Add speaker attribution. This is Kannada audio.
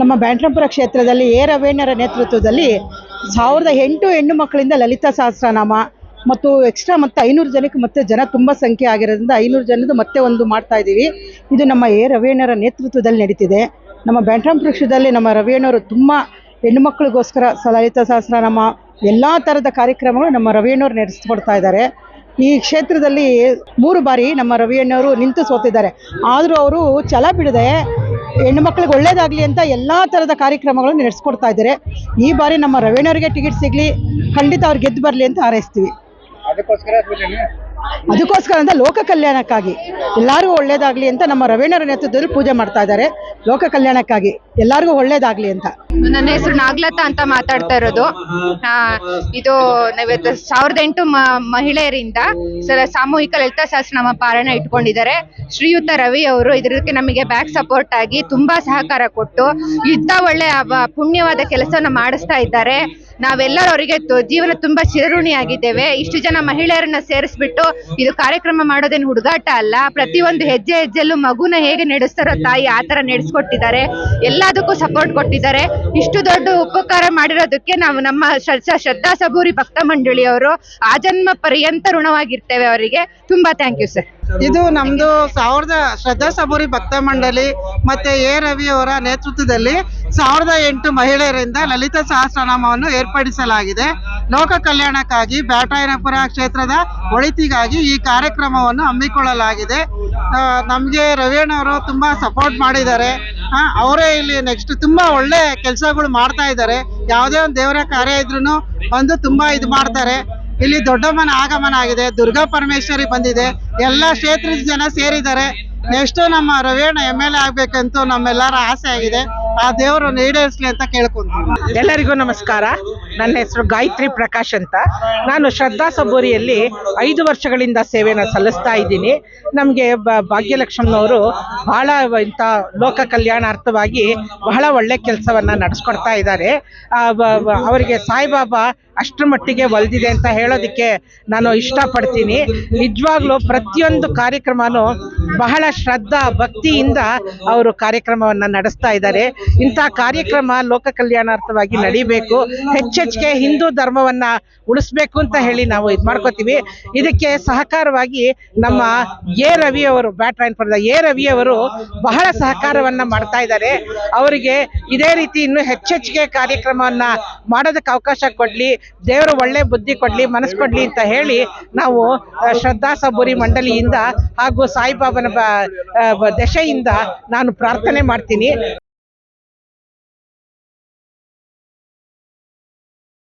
Speaker 1: ನಮ್ಮ ಬ್ಯಾಂಟ್ರಂಪುರ ಕ್ಷೇತ್ರದಲ್ಲಿ ಎ ರವೇಣ್ಯರ ನೇತೃತ್ವದಲ್ಲಿ ಸಾವಿರದ ಎಂಟು ಹೆಣ್ಣು ಮಕ್ಕಳಿಂದ ಲಲಿತಾ ಸಹಸ್ರನಾಮ ಮತ್ತು ಎಕ್ಸ್ಟ್ರಾ ಮತ್ತೆ ಐನೂರು ಜನಕ್ಕೆ ಮತ್ತೆ ಜನ ತುಂಬ ಸಂಖ್ಯೆ ಆಗಿರೋದ್ರಿಂದ ಐನೂರು ಜನದ್ದು ಮತ್ತೆ ಒಂದು ಮಾಡ್ತಾ ಇದ್ದೀವಿ. ಇದು ನಮ್ಮ ಎ ರವೇಣ್ಯರ ನೇತೃತ್ವದಲ್ಲಿ ನಡೀತಿದೆ. ನಮ್ಮ ಬ್ಯಾಂಟ್ರಂಪುರ ಕ್ಷೇತ್ರದಲ್ಲಿ ನಮ್ಮ ರವಿಯಣ್ಣವರು ತುಂಬ ಹೆಣ್ಣು ಮಕ್ಕಳಿಗೋಸ್ಕರ ಸ ಲಲಿತಾ ಸಹಸ್ರನಾಮ ಎಲ್ಲ ಥರದ ಕಾರ್ಯಕ್ರಮಗಳು ನಮ್ಮ ರವಿಯಣ್ಣವ್ರು ನಡೆಸ್ಕೊಡ್ತಾ ಇದ್ದಾರೆ. ಈ ಕ್ಷೇತ್ರದಲ್ಲಿ ಮೂರು ಬಾರಿ ನಮ್ಮ ರವಿಯಣ್ಣವರು ನಿಂತು ಸೋತಿದ್ದಾರೆ. ಆದರೂ ಅವರು ಛಲ ಬಿಡದೆ ಹೆಣ್ಣು ಮಕ್ಕಳಿಗೆ ಒಳ್ಳೇದಾಗಲಿ ಅಂತ ಎಲ್ಲ ಥರದ ಕಾರ್ಯಕ್ರಮಗಳನ್ನು ನಡೆಸ್ಕೊಡ್ತಾ ಇದ್ದಾರೆ. ಈ ಬಾರಿ ನಮ್ಮ ರವಿಯಣ್ಣವರಿಗೆ ಟಿಕೆಟ್ ಸಿಗಲಿ, ಖಂಡಿತ ಅವ್ರು ಗೆದ್ದು ಬರಲಿ ಅಂತ ಹಾರೈಸ್ತೀವಿ.
Speaker 2: ಅದಕ್ಕೋಸ್ಕರ
Speaker 1: ಅದಕ್ಕೋಸ್ಕರ ಅಂತ ಲೋಕ ಕಲ್ಯಾಣಕ್ಕಾಗಿ, ಎಲ್ಲರಿಗೂ ಒಳ್ಳೇದಾಗ್ಲಿ ಅಂತ ನಮ್ಮ ರವೀಣರ ನೇತೃತ್ವದಲ್ಲಿ ಪೂಜೆ ಮಾಡ್ತಾ ಇದ್ದಾರೆ. ಲೋಕ ಕಲ್ಯಾಣಕ್ಕಾಗಿ, ಎಲ್ಲರಿಗೂ ಒಳ್ಳೇದಾಗಲಿ ಅಂತ.
Speaker 3: ನನ್ನ ಹೆಸರು ನಾಗ್ಲತಾ ಅಂತ ಮಾತಾಡ್ತಾ ಇರೋದು. ಇದು ಸಾವಿರದ ಎಂಟು ಮಹಿಳೆಯರಿಂದ ಸಾಮೂಹಿಕ ಲಲಿತಾ ಸಹಸ್ರನಾಮ ಪಾರಾಯಣ ಇಟ್ಕೊಂಡಿದ್ದಾರೆ. ಶ್ರೀಯುತ ರವಿ ಅವರು ಇದಕ್ಕೆ ನಮಗೆ ಬ್ಯಾಕ್ ಸಪೋರ್ಟ್ ಆಗಿ ತುಂಬಾ ಸಹಕಾರ ಕೊಟ್ಟು ಇಂಥ ಒಳ್ಳೆ ಪುಣ್ಯವಾದ ಕೆಲಸವನ್ನ ಮಾಡಿಸ್ತಾ ಇದ್ದಾರೆ. ನಾವೆಲ್ಲರೂ ಅವರಿಗೆ ಜೀವನ ತುಂಬಾ ಚಿರಋಣಿಯಾಗಿದ್ದೇವೆ ಇಷ್ಟು ಜನ ಮಹಿಳೆಯರನ್ನ ಸೇರಿಸ್ಬಿಟ್ಟು ಇದು ಕಾರ್ಯಕ್ರಮ ಮಾಡೋದೇನು ಹುಡುಗಾಟ ಅಲ್ಲ. ಪ್ರತಿಯೊಂದು ಹೆಜ್ಜೆ ಹೆಜ್ಜೆಲ್ಲೂ ಮಗುನ ಹೇಗೆ ನಡೆಸ್ತಾರೋ ತಾಯಿ ಆತರ ತರ ನಡೆಸ್ಕೊಟ್ಟಿದ್ದಾರೆ. ಎಲ್ಲದಕ್ಕೂ ಸಪೋರ್ಟ್ ಕೊಟ್ಟಿದ್ದಾರೆ. ಇಷ್ಟು ದೊಡ್ಡ ಉಪಕಾರ ಮಾಡಿರೋದಕ್ಕೆ ನಾವು ನಮ್ಮ ಶ್ರ- ಶ್ರ- ಶ್ರದ್ಧಾ ಸಬೂರಿ ಭಕ್ತ ಮಂಡಳಿಯವರು ಆಜನ್ಮ ಪರ್ಯಂತ ಋಣವಾಗಿರ್ತೇವೆ ಅವರಿಗೆ. ತುಂಬಾ ಥ್ಯಾಂಕ್ ಯು ಸರ್
Speaker 4: ಇದು ನಮ್ದು ಸಾವಿರದ ಶ್ರದ್ಧಾ ಸಬೂರಿ ಭಕ್ತ ಮಂಡಳಿ ಮತ್ತೆ ಎ ರವಿ ಅವರ ನೇತೃತ್ವದಲ್ಲಿ ಸಾವಿರದ ಎಂಟು ಮಹಿಳೆಯರಿಂದ ಲಲಿತ ಸಹಸ್ರನಾಮವನ್ನು ಏರ್ಪಡಿಸಲಾಗಿದೆ. ಲೋಕ ಕಲ್ಯಾಣಕ್ಕಾಗಿ ಬ್ಯಾಟಾಯನಪುರ ಕ್ಷೇತ್ರದ ಒಳಿತಿಗಾಗಿ ಈ ಕಾರ್ಯಕ್ರಮವನ್ನು ಹಮ್ಮಿಕೊಳ್ಳಲಾಗಿದೆ. ನಮಗೆ ರವಿಯಣ್ಣ ಅವರು ತುಂಬಾ ಸಪೋರ್ಟ್ ಮಾಡಿದ್ದಾರೆ. ಅವರೇ ಇಲ್ಲಿ ನೆಕ್ಸ್ಟ್ ತುಂಬಾ ಒಳ್ಳೆ ಕೆಲಸಗಳು ಮಾಡ್ತಾ ಇದ್ದಾರೆ. ಯಾವುದೇ ಒಂದು ದೇವರ ಕಾರ್ಯ ಇದ್ರೂ ಬಂದು ತುಂಬಾ ಇದು ಮಾಡ್ತಾರೆ. ಇಲ್ಲಿ ದೊಡ್ಡಮ್ಮನ ಆಗಮನ ಆಗಿದೆ, ದುರ್ಗಾ ಪರಮೇಶ್ವರಿ ಬಂದಿದೆ, ಎಲ್ಲ ಕ್ಷೇತ್ರದ ಜನ ಸೇರಿದ್ದಾರೆ. ನೆಕ್ಸ್ಟ್ ನಮ್ಮ ರವಿಯಣ್ಣ ಎಂ ಎಲ್ ಎ ಆಗ್ಬೇಕಂತೂ ನಮ್ಮೆಲ್ಲರ ಆಸೆ ಆಗಿದೆ. ಆ ದೇವರನ್ನು ಈಡೇರಿಸ್ಲಿ ಅಂತ ಕೇಳ್ಕೊಂತೀವಿ.
Speaker 5: ಎಲ್ಲರಿಗೂ ನಮಸ್ಕಾರ. ನನ್ನ ಹೆಸರು ಗಾಯತ್ರಿ ಪ್ರಕಾಶ್ ಅಂತ. ನಾನು ಶ್ರದ್ಧಾ ಸಬೂರಿಯಲ್ಲಿ ಐದು ವರ್ಷಗಳಿಂದ ಸೇವೆನ ಸಲ್ಲಿಸ್ತಾ ಇದ್ದೀನಿ. ನಮಗೆ ಭಾಗ್ಯಲಕ್ಷ್ಮಣವರು ಬಹಳ ಇಂಥ ಲೋಕ ಕಲ್ಯಾಣಾರ್ಥವಾಗಿ ಬಹಳ ಒಳ್ಳೆ ಕೆಲಸವನ್ನ ನಡೆಸ್ಕೊಡ್ತಾ ಇದ್ದಾರೆ. ಅವರಿಗೆ ಸಾಯಿಬಾಬಾ ಅಷ್ಟರ ಮಟ್ಟಿಗೆ ಒಲ್ದಿದೆ ಅಂತ ಹೇಳೋದಕ್ಕೆ ನಾನು ಇಷ್ಟಪಡ್ತೀನಿ. ನಿಜವಾಗ್ಲೂ ಪ್ರತಿಯೊಂದು ಕಾರ್ಯಕ್ರಮನೂ ಬಹಳ ಶ್ರದ್ಧಾ ಭಕ್ತಿಯಿಂದ ಅವರು ಕಾರ್ಯಕ್ರಮವನ್ನ ನಡೆಸ್ತಾ ಇದ್ದಾರೆ. ಇಂಥ ಕಾರ್ಯಕ್ರಮ ಲೋಕ ಕಲ್ಯಾಣಾರ್ಥವಾಗಿ ನಡಿಬೇಕು. ಹೆಚ್ಚೆಚ್ಚಿಗೆ ಹಿಂದೂ ಧರ್ಮವನ್ನ ಉಳಿಸ್ಬೇಕು ಅಂತ ಹೇಳಿ ನಾವು ಇದು ಮಾಡ್ಕೋತೀವಿ. ಇದಕ್ಕೆ ಸಹಕಾರವಾಗಿ ನಮ್ಮ ಎ ರವಿ ಅವರು, ಬ್ಯಾಟ್ ರೈನ್ ಪಡೆದ ಎ ರವಿ ಅವರು ಬಹಳ ಸಹಕಾರವನ್ನ ಮಾಡ್ತಾ ಇದ್ದಾರೆ. ಅವರಿಗೆ ಇದೇ ರೀತಿ ಇನ್ನು ಹೆಚ್ಚೆಚ್ಚಿಗೆ ಕಾರ್ಯಕ್ರಮವನ್ನ ಮಾಡೋದಕ್ಕೆ ಅವಕಾಶ ಕೊಡ್ಲಿ, ದೇವರು ಒಳ್ಳೆ ಬುದ್ಧಿ ಕೊಡ್ಲಿ, ಮನಸ್ಸು ಕೊಡ್ಲಿ ಅಂತ ಹೇಳಿ ನಾವು ಶ್ರದ್ಧಾ ಸಬೂರಿ ಮಂಡಳಿಯಿಂದ ಹಾಗೂ ಸಾಯಿಬಾಬನ ದಶೆಯಿಂದ ನಾನು ಪ್ರಾರ್ಥನೆ ಮಾಡ್ತೀನಿ.